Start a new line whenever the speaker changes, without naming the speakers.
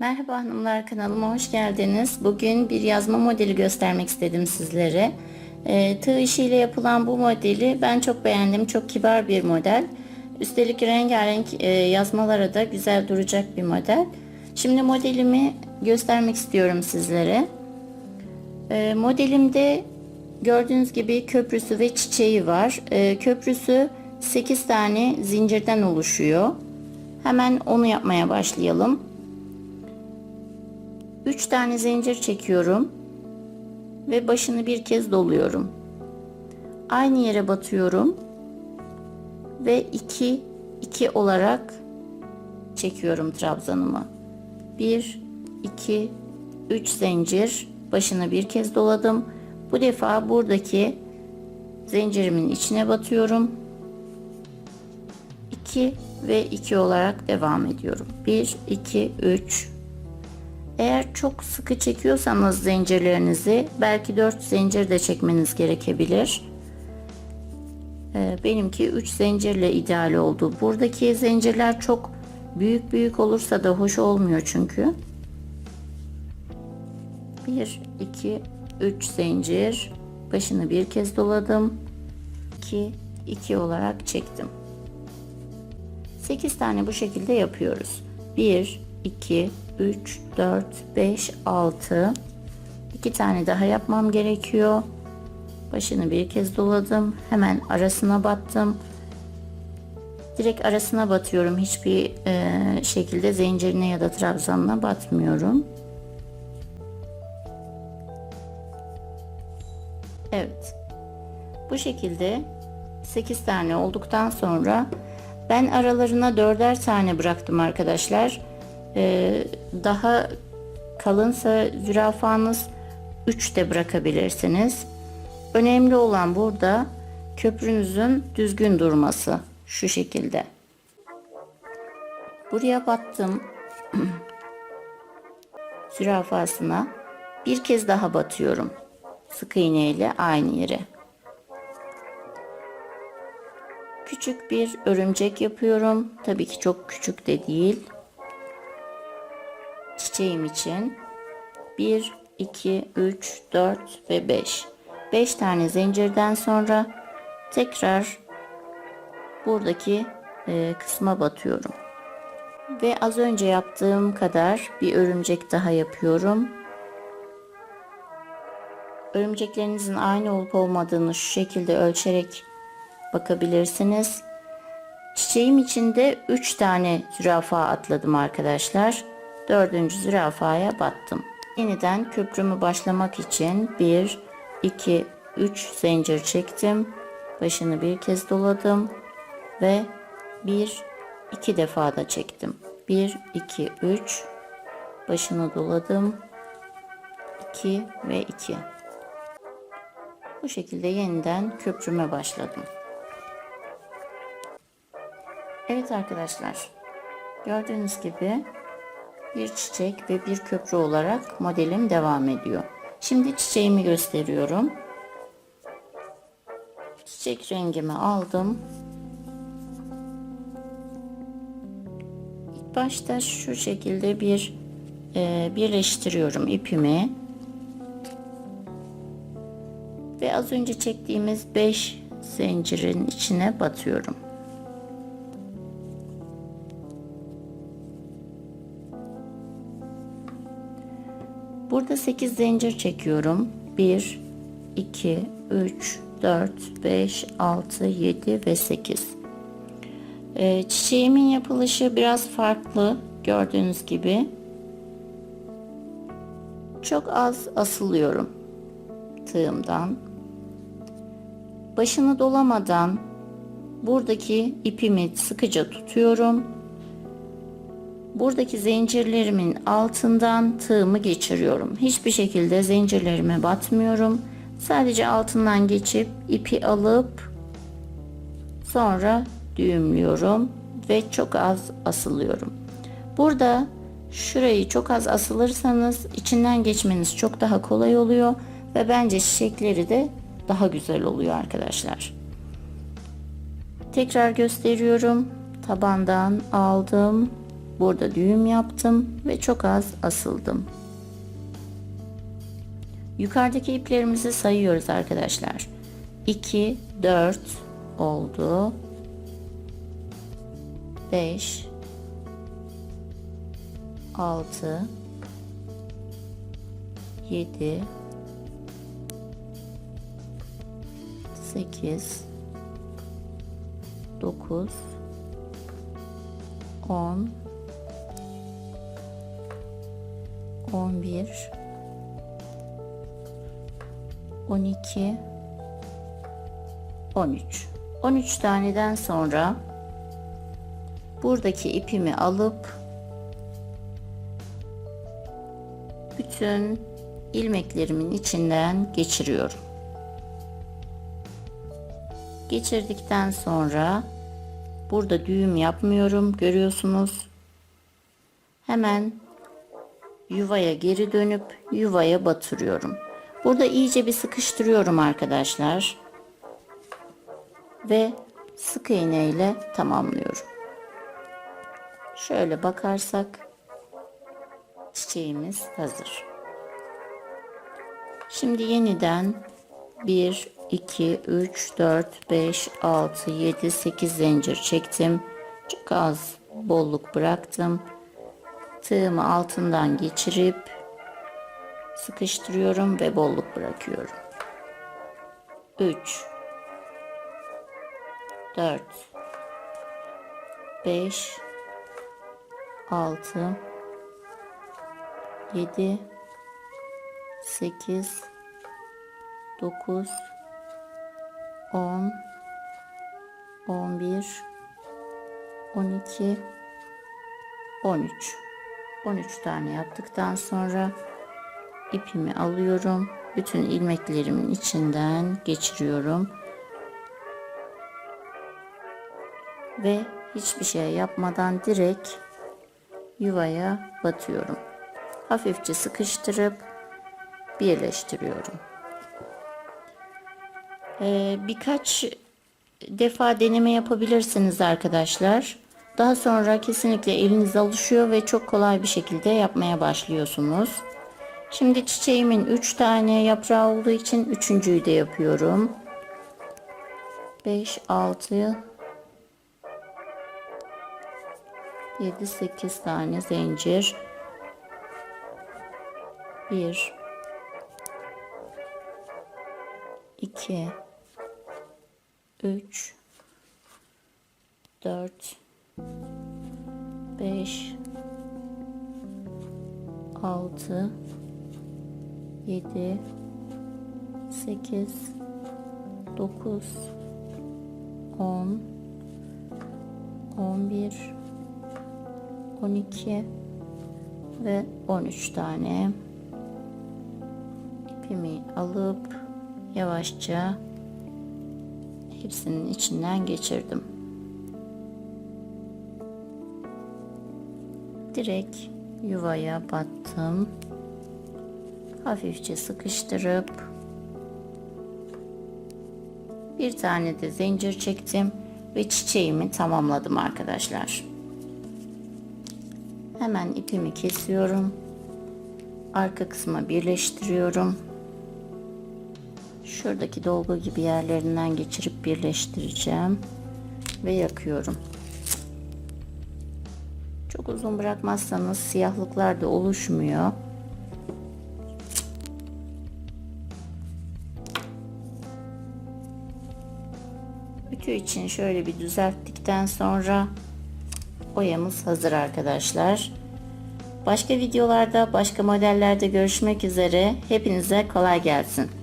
Merhaba hanımlar kanalıma hoş geldiniz. Bugün bir yazma modeli göstermek istedim sizlere. E, tığ işiyle yapılan bu modeli ben çok beğendim. Çok kibar bir model. Üstelik rengarenk e, yazmalara da güzel duracak bir model. Şimdi modelimi göstermek istiyorum sizlere. E, modelimde gördüğünüz gibi köprüsü ve çiçeği var. E, köprüsü 8 tane zincirden oluşuyor. Hemen onu yapmaya başlayalım. 3 tane zincir çekiyorum ve başını bir kez doluyorum. Aynı yere batıyorum ve 2 2 olarak çekiyorum trabzanımı. 1 2 3 zincir başını bir kez doladım. Bu defa buradaki zincirimin içine batıyorum. 2 ve 2 olarak devam ediyorum. 1 2 3 eğer çok sıkı çekiyorsanız zincirlerinizi belki 4 zincir de çekmeniz gerekebilir. Ee, benimki 3 zincirle ideal oldu. Buradaki zincirler çok büyük büyük olursa da hoş olmuyor çünkü. 1 2 3 zincir başını bir kez doladım. 2 2 olarak çektim. 8 tane bu şekilde yapıyoruz. 1 2 3 4 5 6 2 tane daha yapmam gerekiyor. Başını bir kez doladım. Hemen arasına battım. Direkt arasına batıyorum. Hiçbir e, şekilde zincirine ya da trabzanına batmıyorum. Evet. Bu şekilde 8 tane olduktan sonra ben aralarına dörder tane bıraktım arkadaşlar. Ee, daha kalınsa zürafanız 3 de bırakabilirsiniz. Önemli olan burada köprünüzün düzgün durması şu şekilde. Buraya battım. zürafasına bir kez daha batıyorum. Sık iğne ile aynı yere. Küçük bir örümcek yapıyorum. Tabii ki çok küçük de değil çiçeğim için 1 2 3 4 ve 5 5 tane zincirden sonra tekrar buradaki e, kısma batıyorum. Ve az önce yaptığım kadar bir örümcek daha yapıyorum. Örümceklerinizin aynı olup olmadığını şu şekilde ölçerek bakabilirsiniz. Çiçeğim içinde 3 tane zürafa atladım arkadaşlar dördüncü zürafaya battım. Yeniden köprümü başlamak için 1, 2, 3 zincir çektim. Başını bir kez doladım ve 1, 2 defa da çektim. 1, 2, 3 başını doladım. 2 ve 2. Bu şekilde yeniden köprüme başladım. Evet arkadaşlar. Gördüğünüz gibi bir çiçek ve bir köprü olarak modelim devam ediyor. Şimdi çiçeğimi gösteriyorum. Çiçek rengimi aldım. İlk başta şu şekilde bir e, birleştiriyorum ipimi. Ve az önce çektiğimiz 5 zincirin içine batıyorum. Burada 8 zincir çekiyorum. 1, 2, 3, 4, 5, 6, 7 ve 8. Ee, çiçeğimin yapılışı biraz farklı gördüğünüz gibi. Çok az asılıyorum tığımdan. Başını dolamadan buradaki ipimi sıkıca tutuyorum buradaki zincirlerimin altından tığımı geçiriyorum. Hiçbir şekilde zincirlerime batmıyorum. Sadece altından geçip ipi alıp sonra düğümlüyorum ve çok az asılıyorum. Burada şurayı çok az asılırsanız içinden geçmeniz çok daha kolay oluyor ve bence çiçekleri de daha güzel oluyor arkadaşlar. Tekrar gösteriyorum. Tabandan aldım burada düğüm yaptım ve çok az asıldım. Yukarıdaki iplerimizi sayıyoruz arkadaşlar. 2, 4 oldu. 5 6 7 8 9 10 11 12 13 13 taneden sonra buradaki ipimi alıp bütün ilmeklerimin içinden geçiriyorum. Geçirdikten sonra burada düğüm yapmıyorum görüyorsunuz. Hemen yuvaya geri dönüp yuvaya batırıyorum. Burada iyice bir sıkıştırıyorum arkadaşlar. Ve sık iğne ile tamamlıyorum. Şöyle bakarsak çiçeğimiz hazır. Şimdi yeniden 1 2 3 4 5 6 7 8 zincir çektim. Çok az bolluk bıraktım. Tığımı altından geçirip sıkıştırıyorum ve bolluk bırakıyorum. 3 4 5 6 7 8 9 10 11 12 13 13 tane yaptıktan sonra ipimi alıyorum. Bütün ilmeklerimin içinden geçiriyorum. Ve hiçbir şey yapmadan direkt yuvaya batıyorum. Hafifçe sıkıştırıp birleştiriyorum. Ee, birkaç defa deneme yapabilirsiniz arkadaşlar. Daha sonra kesinlikle eliniz alışıyor ve çok kolay bir şekilde yapmaya başlıyorsunuz. Şimdi çiçeğimin 3 tane yaprağı olduğu için üçüncüyü de yapıyorum. 5, 6, 7, 8 tane zincir. 1, 2, 3 4 5 6 7 8 9 10 11 12 ve 13 tane. İpimi alıp yavaşça hepsinin içinden geçirdim. Direkt yuvaya battım. Hafifçe sıkıştırıp bir tane de zincir çektim ve çiçeğimi tamamladım arkadaşlar. Hemen ipimi kesiyorum. Arka kısma birleştiriyorum. Şuradaki dolgu gibi yerlerinden geçirip birleştireceğim ve yakıyorum. Çok uzun bırakmazsanız siyahlıklar da oluşmuyor. Ütü için şöyle bir düzelttikten sonra oyamız hazır arkadaşlar. Başka videolarda, başka modellerde görüşmek üzere. Hepinize kolay gelsin.